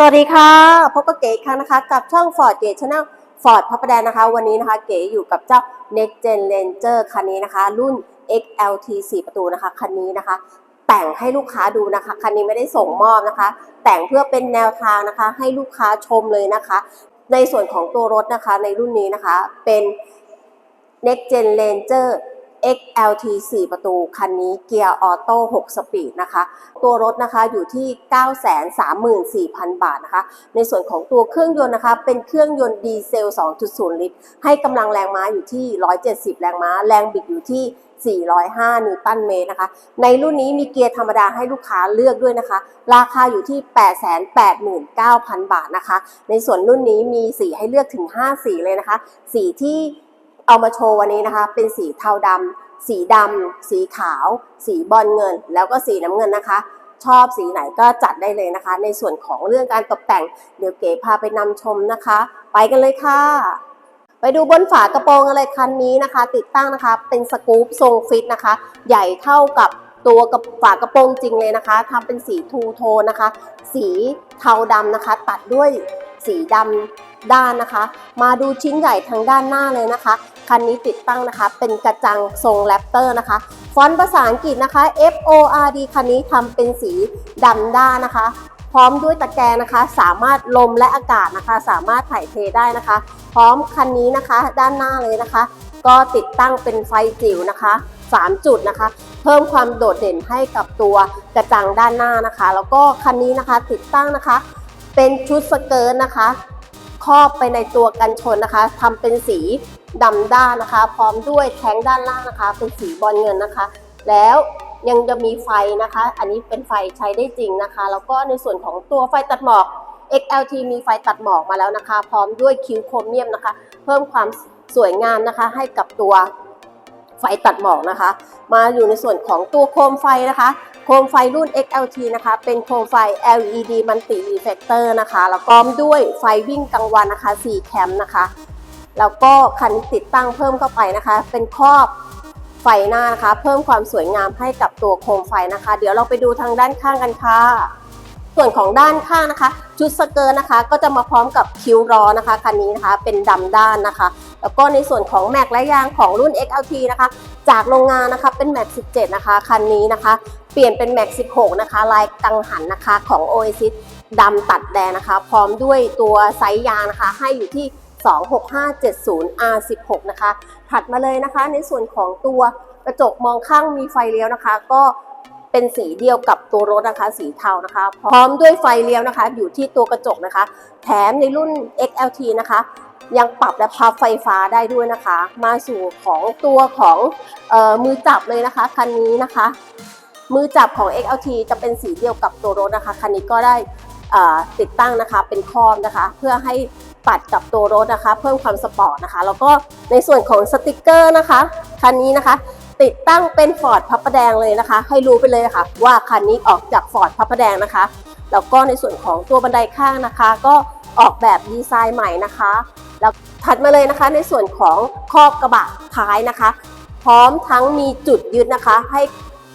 สวัสดีค่ะพบกับเก๋อีกครั้งนะคะกับช่อง Ford เก๋ช n แนล Ford พระประแดงนะคะ วันนี้นะคะเก๋อยู่กับเจ้า Next Gen Ranger คันนี้นะคะ รุ่น XLT 4 ประตูนะคะคันนี้นะคะ แต่งให้ลูกค้าดูนะคะคันนี้ไม่ได้ส่งมอบนะคะ แต่งเพื่อเป็นแนวทางนะคะ ให้ลูกค้าชมเลยนะคะ ในส่วนของตัวรถนะคะในรุ่นนี้นะคะเป็น Next Gen Ranger XLT 4 ประตู คันนี้เกียร์ออโต้ 6 สปีดนะคะ ตัวรถนะคะอยู่ที่ 934,000 บาทนะคะ ในส่วนของตัวเครื่องยนต์นะคะ เป็นเครื่องยนต์ดีเซล 2.0 ลิตร ให้กำลังแรงม้าอยู่ที่ 170 แรงม้า แรงบิดอยู่ที่405 นิวตันเมตรนะคะ ในรุ่นนี้มีเกียร์ธรรมดาให้ลูกค้าเลือกด้วยนะคะ ราคาอยู่ที่ 889,000 บาทนะคะ ในส่วนรุ่นนี้มีสีให้เลือกถึง 5 สีเลยนะคะ สีที่ เอามาโชว์วันนี้นะคะ เป็นสีเทาดำสีดำสีขาว สีบอลเงิน แล้วก็สีน้ำเงินนะคะ ชอบสีไหนก็จัดได้เลยนะคะ ในส่วนของเรื่องการตกแต่ง เดี๋ยวเก๋พาไปนำชมนะคะ ไปกันเลยค่ะ ไปดูบนฝากระโปรงอะไรคันนี้นะคะ ติดตั้งนะคะ เป็นสกู๊ปทรงฟิตนะคะ ใหญ่เท่ากับตัวกับฝากระโปรงจริงเลยนะคะทำเป็นสีทูโทนนะคะ สีเทาดำนะคะ ตัดด้วยสีดำด้านนะคะ มาดูชิ้นใหญ่ทางด้านหน้าเลยนะคะ คันนี้ติดตั้งนะคะ เป็นกระจังทรงแรปเตอร์นะคะ ฟอนต์ภาษาอังกฤษนะคะ F O R D คันนี้ทำเป็นสีดำด้านนะคะ พร้อมด้วยตะแกรงนะคะ สามารถลมและอากาศนะคะ สามารถถ่ายเทได้นะคะ พร้อมคันนี้นะคะ ด้านหน้าเลยนะคะ ก็ติดตั้งเป็นไฟจิ๋วนะคะ 3 จุดนะคะ เพิ่มความโดดเด่นให้กับตัวกระจังด้านหน้านะคะ แล้วก็คันนี้นะคะติดตั้งนะคะ เป็นชุดสเกิร์ตนะคะ รอบไปในตัวกันชนนะคะทำเป็นสีดำด้านนะคะ พร้อมด้วยแท้งด้านล่างนะคะ เป็นสีบอลเงินนะคะ แล้วยังจะมีไฟนะคะ อันนี้เป็นไฟใช้ได้จริงนะคะ แล้วก็ในส่วนของตัวไฟตัดหมอก XLT มีไฟตัดหมอกมาแล้วนะคะ พร้อมด้วยคิวโครเมียมนะคะ เพิ่มความสวยงามนะคะ ให้กับตัว ไฟตัดหมอกนะคะ มาอยู่ในส่วนของตัวโคมไฟนะคะ โคมไฟรุ่น XLT นะคะ เป็นโคมไฟ LED Multi Reflector นะคะ แล้วก็ด้วยไฟวิ่งกลางวันนะคะ 4 แคมนะคะ แล้วก็คันติดตั้งเพิ่มเข้าไปนะคะ เป็นครอบไฟหน้านะคะ เพิ่มความสวยงามให้กับตัวโคมไฟนะคะ เดี๋ยวเราไปดูทางด้านข้างกันค่ะส่วนของด้านข้างนะคะ ชุดสเกิร์ตนะคะ ก็จะมาพร้อมกับคิ้วล้อนะคะคันนี้นะคะเป็นดำด้านนะคะ แล้วก็ในส่วนของแม็กและยางของรุ่น XLT นะคะ จากโรงงานนะคะเป็นแม็ก17 นะคะ คันนี้นะคะ เปลี่ยนเป็นแม็ก16 นะคะ ลายกังหันนะคะของ Oasis ดำตัดแดงนะคะ พร้อมด้วยตัวไซส์ยางนะคะ ให้อยู่ที่ 26570 R16 นะคะ ถัดมาเลยนะคะ ในส่วนของตัวกระจกมองข้างมีไฟเลี้ยวนะคะ ก็ เป็นสีเดียวกับตัวรถนะคะ สีเทานะคะ พร้อมด้วยไฟเลี้ยวนะคะ อยู่ที่ตัวกระจกนะคะ แถมในรุ่น XLT นะคะ ยังปรับและพับไฟฟ้าได้ด้วยนะคะ มาสู่ของตัวของออมือจับเลยนะคะคันนี้นะคะ มือจับของ XLT จะเป็นสีเดียวกับตัวรถนะคะคันนี้ก็ได้ติดตั้งนะคะเป็นคอมนะคะ เพื่อให้ปัดกับตัวรถนะคะ เพิ่มความสปอร์ตนะคะ แล้วก็ในส่วนของสติกเกอร์นะคะคันนี้นะคะ ติดตั้งเป็นฟอร์ดพระประแดงเลยนะคะ ให้รู้ไปเลยนะคะว่าคันนี้ออกจากฟอร์ดพระประแดงนะคะแล้วก็ในส่วนของตัวบันไดข้างนะคะ ก็ออกแบบดีไซน์ใหม่นะคะ แล้วถัดมาเลยนะคะในส่วนของครอบกระบะท้ายนะคะ พร้อมทั้งมีจุดยึดนะคะ ให้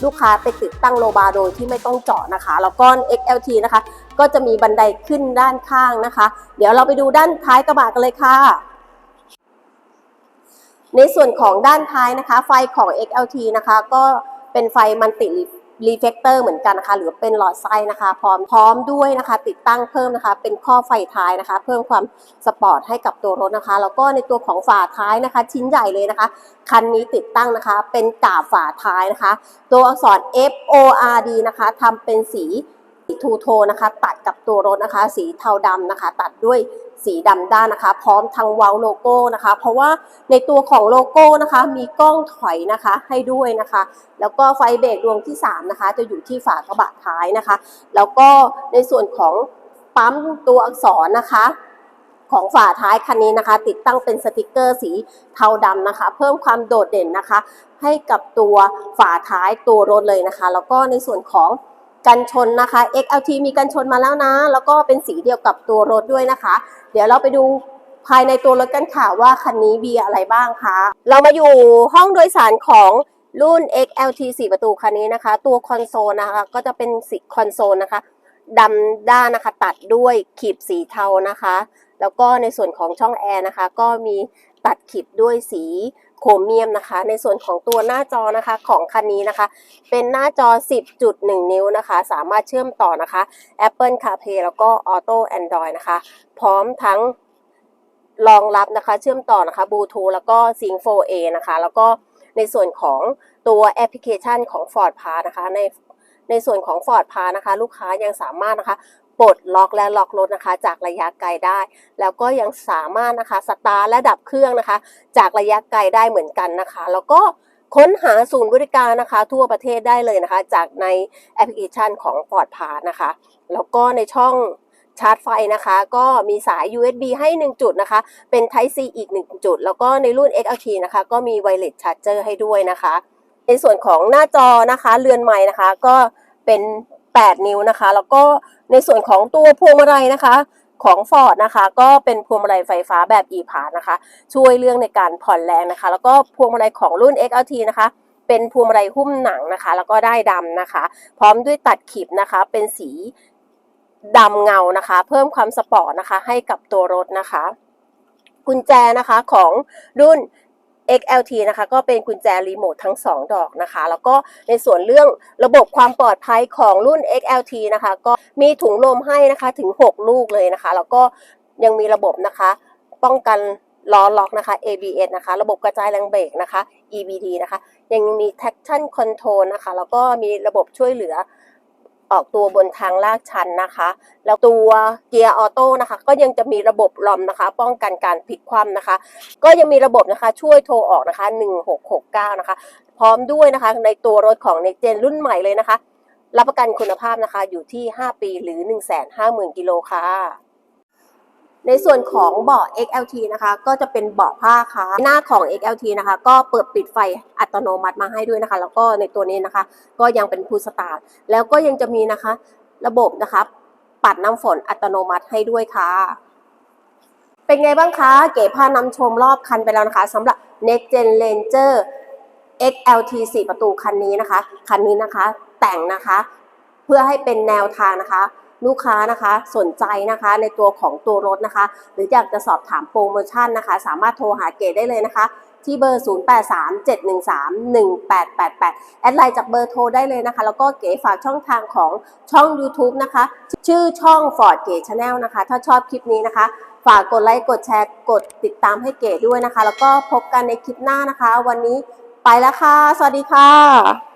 ลูกค้าไปติดตั้งโลบาโดยที่ไม่ต้องเจาะนะคะ แล้วก็ XLT นะคะ ก็จะมีบันไดขึ้นด้านข้างนะคะ เดี๋ยวเราไปดูด้านท้ายกระบะกันเลยค่ะ ในส่วนของด้านท้ายนะคะ ไฟของ XLT นะคะ ก็เป็นไฟมันติรีเฟกเตอร์เหมือนกันนะคะ หรือเป็นหลอดไส้นะคะ พร้อมพร้อมด้วยนะคะ ติดตั้งเพิ่มนะคะ เป็นข้อไฟท้ายนะคะ เพิ่มความสปอร์ตให้กับตัวรถนะคะ แล้วก็ในตัวของฝาท้ายนะคะ ชิ้นใหญ่เลยนะคะ คันนี้ติดตั้งนะคะ เป็นกาบฝาท้ายนะคะ ตัวอักษร F O R D นะคะทำเป็นสีทูโทนนะคะ ตัดกับตัวรถนะคะ สีเทาดำนะคะ ตัดด้วย สีดำด้านนะคะ พร้อมทางเว้าโลโก้นะคะ เพราะว่าในตัวของโลโก้นะคะ มีกล้องถอยนะคะให้ด้วยนะคะ แล้วก็ไฟเบรกดวงที่ 3 นะคะ จะอยู่ที่ฝากระบะท้ายนะคะ แล้วก็ในส่วนของปั๊มตัวอักษรนะคะของฝาท้ายคันนี้นะคะ ติดตั้งเป็นสติกเกอร์สีเทาดำนะคะ เพิ่มความโดดเด่นนะคะ ให้กับตัวฝาท้ายตัวรถเลยนะคะ แล้วก็ในส่วนของ กันชนนะคะ XLT มีกันชนมาแล้วนะ แล้วก็เป็นสีเดียวกับตัวรถด้วยนะคะ เดี๋ยวเราไปดูภายในตัวรถกันค่ะว่าคันนี้มีอะไรบ้างคะ เรามาอยู่ห้องโดยสารของรุ่น XLT 4 ประตูคันนี้นะคะ ตัวคอนโซลนะคะ ก็จะเป็นสีคอนโซลนะคะดำด้านนะคะ ตัดด้วยขีบสีเทานะคะ แล้วก็ในส่วนของช่องแอร์นะคะ ก็มีตัดขีบด้วยสีโครเมียมนะคะ ในส่วนของตัวหน้าจอนะคะของคันนี้นะคะ เป็นหน้าจอ 10.1 นิ้วนะคะ สามารถเชื่อมต่อนะคะ Apple CarPlay แล้วก็ Auto Android นะคะ พร้อมทั้งรองรับนะคะเชื่อมต่อนะคะบลูทูธแล้วก็ Sync 4A นะคะ แล้วก็ในส่วนของตัวแอปพลิเคชันของ Ford Pass นะคะในในส่วนของ Ford Pass นะคะ ลูกค้ายังสามารถนะคะ ปลดล็อกและล็อกรถนะคะ จากระยะไกลได้ แล้วก็ยังสามารถนะคะสตาร์และดับเครื่องนะคะ จากระยะไกลได้เหมือนกันนะคะ แล้วก็ค้นหาศูนย์บริการนะคะ ทั่วประเทศได้เลยนะคะ จากในแอปพลิเคชันของ Ford Pass นะคะ แล้วก็ในช่องชาร์จไฟนะคะ ก็มีสาย USB ให้ 1 จุดนะคะ เป็น Type C อีก 1 จุด แล้วก็ในรุ่น XLT นะคะ ก็มี Wireless Charger ให้ด้วยนะคะ ในส่วนของหน้าจอนะคะ เรือนใหม่นะคะ ก็เป็น 8 นิ้วนะคะ แล้วก็ในส่วนของตัวพวงมาลัยนะคะของ Ford นะคะก็เป็นพวงมาลัยไฟฟ้าแบบ e-pass นะคะ ช่วยเรื่องในการผ่อนแรงนะคะ แล้วก็พวงมาลัยของรุ่น XLT นะคะ เป็นพวงมาลัยหุ้มหนังนะคะ แล้วก็ได้ดำนะคะ พร้อมด้วยตัดขีบนะคะ เป็นสีดำเงานะคะ เพิ่มความสปอร์ตนะคะ ให้กับตัวรถนะคะ กุญแจนะคะของรุ่น XLT นะคะก็เป็นกุญแจรีโมททั้ง 2 ดอกนะคะ แล้วก็ในส่วนเรื่องระบบความปลอดภัยของรุ่น XLT นะคะ ก็มีถุงลมให้นะคะถึง 6 ลูกเลยนะคะ แล้วก็ยังมีระบบนะคะ ป้องกันล้อล็อกนะคะ ABS นะคะ ระบบกระจายแรงเบรกนะคะ EBD นะคะ ยังมี traction control นะคะ แล้วก็มีระบบช่วยเหลือ ออกตัวบนทางลากชันนะคะ แล้วตัวเกียร์ออโต้นะคะ ก็ยังจะมีระบบลอมนะคะ ป้องกันการพลิกคว่ำนะคะ ก็ยังมีระบบนะคะช่วยโทรออกนะคะ 1669 นะคะ พร้อมด้วยนะคะในตัวรถของในเจนรุ่นใหม่เลยนะคะ รับประกันคุณภาพนะคะอยู่ที่ 5 ปีหรือ 150,000 กิโลค่ะ ในส่วนของเบาะ XLT นะคะ ก็จะเป็นเบาะผ้าค่ะหน้าของ XLT นะคะ ก็เปิดปิดไฟอัตโนมัติมาให้ด้วยนะคะ แล้วก็ในตัวนี้นะคะ ก็ยังเป็นพูสตาร์แล้วก็ยังจะมีนะคะ ระบบนะคะ ปัดน้ำฝนอัตโนมัติให้ด้วยค่ะ เป็นไงบ้างคะ เก๋พานำชมรอบคันไปแล้วนะคะสำหรับ Next Gen Ranger XLT 4 ประตูคันนี้นะคะ คันนี้นะคะ แต่งนะคะ เพื่อให้เป็นแนวทางนะคะ ลูกค้านะคะสนใจนะคะในตัวของตัวรถนะคะ หรืออยากจะสอบถามโปรโมชั่นนะคะ สามารถโทรหาเก๋ได้เลยนะคะ ที่เบอร์ 0837131888 แอดไลน์จากเบอร์โทรได้เลยนะคะ แล้วก็เก๋ฝากช่องทางของช่อง YouTube นะคะ ชื่อช่อง Ford เก๋ Channel นะคะ ถ้าชอบคลิปนี้นะคะฝากกดไลค์ กดแชร์ กดติดตามให้เก๋ด้วยนะคะ แล้วก็พบกันในคลิปหน้านะคะ วันนี้ไปแล้วค่ะ สวัสดีค่ะ